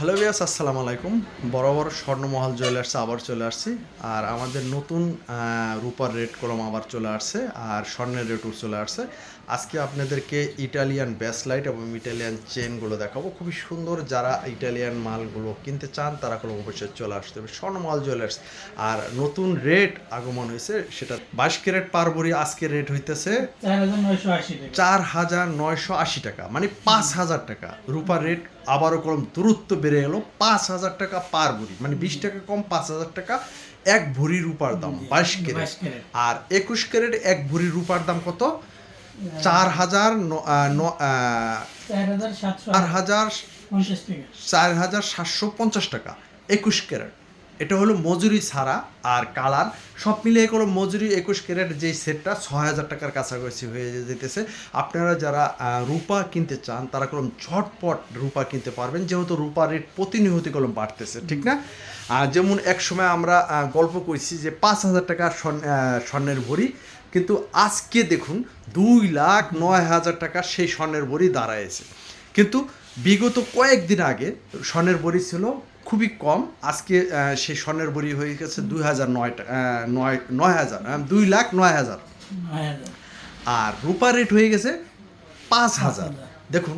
Hello বিয়াস আসসালামু আলাইকুম। বড় বড় স্বর্ণমহল জুয়েলার্সে আবার চলে আসছি। আর আমাদের নতুন রূপার রেট কলম আবার চলে আসছে আর স্বর্ণের রেটও চলে আসছে। আজকে আপনাদেরকে ইটালিয়ান ব্যাসলাইট এবং ইটালিয়ান চেনগুলো দেখাবো। খুবই সুন্দর যারা ইটালিয়ান মালগুলো কিনতে চান তারা কোনো অবশ্যই চলে আসতে হবে। স্বর্ণমহল জুয়েলার্স আর নতুন রেট আগমন হয়েছে সেটা বাইশ ক্যারেট পার ভরি আজকে রেট হইতেছে চার হাজার নয়শো আশি টাকা। চার হাজার নয়শো আশি টাকা মানে পাঁচ হাজার টাকা। রূপার রেট আবারও কলম দূরত্ব বেড়ে গেল পাঁচ হাজার টাকা পার ভরি। মানে বিশ টাকা কম পাঁচ হাজার টাকা এক ভরি রূপার দাম বাইশ ক্যারেট। আর একুশ ক্যারেট এক ভরি রূপার দাম কত? চার হাজার আহ, চার হাজার চার হাজার চার হাজার সাতশো পঞ্চাশ টাকা একুশ ক্যারেট। এটা হলো মজুরি ছাড়া আর কালার। সব মিলিয়ে কোনো মজুরি একুশ ক্যারেট যেই সেটটা ছয় হাজার টাকার কাছাকাছি হয়ে যেতেছে। আপনারা যারা রূপা কিনতে চান, তারা কলম ঝটপট রূপা কিনতে পারবেন। যেহেতু রূপা রেট প্রতিনিয়ত কলম বাড়তেছে, ঠিক না? যেমন এক সময় আমরা গল্প করছি যে পাঁচ হাজার টাকা স্বর্ণ- স্বর্ণের ভরি। কিন্তু আজকে দেখুন, দুই লাখ নয় হাজার টাকা সেই স্বর্ণের ভরি দাঁড়ায়েছে কিন্তু বিগত কয়েকদিন আগে স্বর্ণের বড়ি ছিল খুবই কম। আজকে সে সেই স্বর্ণের বড়ি হয়ে গেছে দুই হাজার নয়টা নয় নয় হাজার দুই লাখ নয় হাজার। নয় আর রূপার রেট হয়ে গেছে পাঁচ হাজার। দেখুন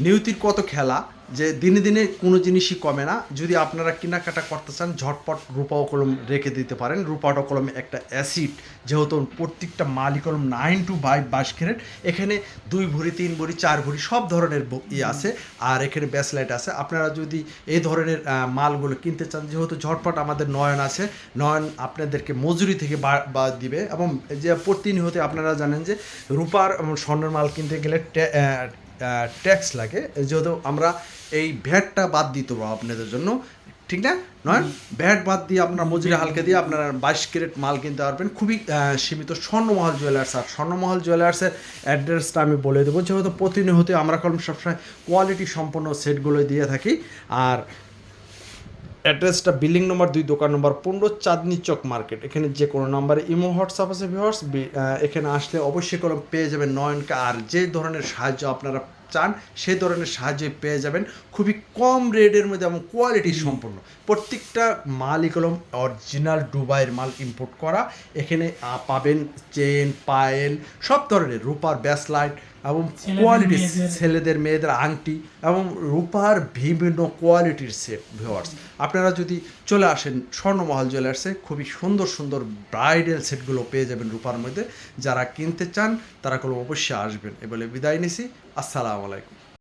নিয়তির কত খেলা যে দিনে দিনে কোনো জিনিসই কমে না। যদি আপনারা কেনাকাটা করতে চান, ঝটপট রূপা কলম রেখে দিতে পারেন। রূপাটো কলম একটা অ্যাসিড, যেহেতু প্রত্যেকটা মালি কলম নাইন টু ফাইভ বাস ক্যারেট এখানে দুই ভরি, তিন ভরি, চার ভরি সব ধরনের ই আছে আর এখানে ব্যাসলাইট আছে। আপনারা যদি এই ধরনের মালগুলো কিনতে চান, যেহেতু ঝটপট আমাদের নয়ন আছে, নয়ন আপনাদেরকে মজুরি থেকে বা- দিবে এবং যে প্রতিনিয়ত আপনারা জানেন যে রূপার স্বর্ণের মাল কিনতে গেলে ট্যাক্স লাগে। যেহেতু আমরা এই ভ্যাটটা বাদ দিতে পারব আপনাদের জন্য ঠিক না? নয়? ভ্যাট বাদ দিয়ে আপনার মজুরি হালকা দিয়ে আপনারা বাইশ ক্যারেট মাল কিনতে পারবেন। খুবই সীমিত স্বর্ণমহল জুয়েলার্স আর স্বর্ণমহল জুয়েলার্সের অ্যাড্রেসটা আমি বলে দেবো। যেহেতু প্রতিনিয়ত আমরা কলম সবসময় কোয়ালিটি সম্পন্ন সেটগুলো দিয়ে থাকি। আর অ্যাড্রেসটা বিল্ডিং নম্বর দুই দোকান নম্বর পনেরো চাঁদনি চক মার্কেট এখানে যে কোনো নাম্বারে ইমো হোয়াটসঅ্যাপ আছে ভিওয়ার্স এখানে আসলে অবশ্যই কোনো পেয়ে যাবেন নয়নকে। আর যে ধরনের সাহায্য আপনারা চান সে ধরনের সাহায্য পেয়ে যাবেন। খুবই কম রেটের মধ্যে এবং কোয়ালিটি সম্পূর্ণ প্রত্যেকটা মাল কলম অরিজিনাল ডুবাইয়ের মাল ইম্পোর্ট করা। এখানে পাবেন চেন পায়েল সব ধরনের রূপার ব্যাসলাইট এবং কোয়ালিটির কোয়ালিটি ছেলেদের মেয়েদের আংটি এবং রূপার বিভিন্ন কোয়ালিটির সেট ভিওয়ার্স আপনারা যদি চলে আসেন স্বর্ণমহল জুয়েলার্সে খুবই সুন্দর সুন্দর ব্রাইডাল সেটগুলো পেয়ে যাবেন রূপার মধ্যে। যারা কিনতে চান তারা কোনো অবশ্যই আসবেন। এ বলে বিদায় নিছি। আসসালামু আলাইকুম।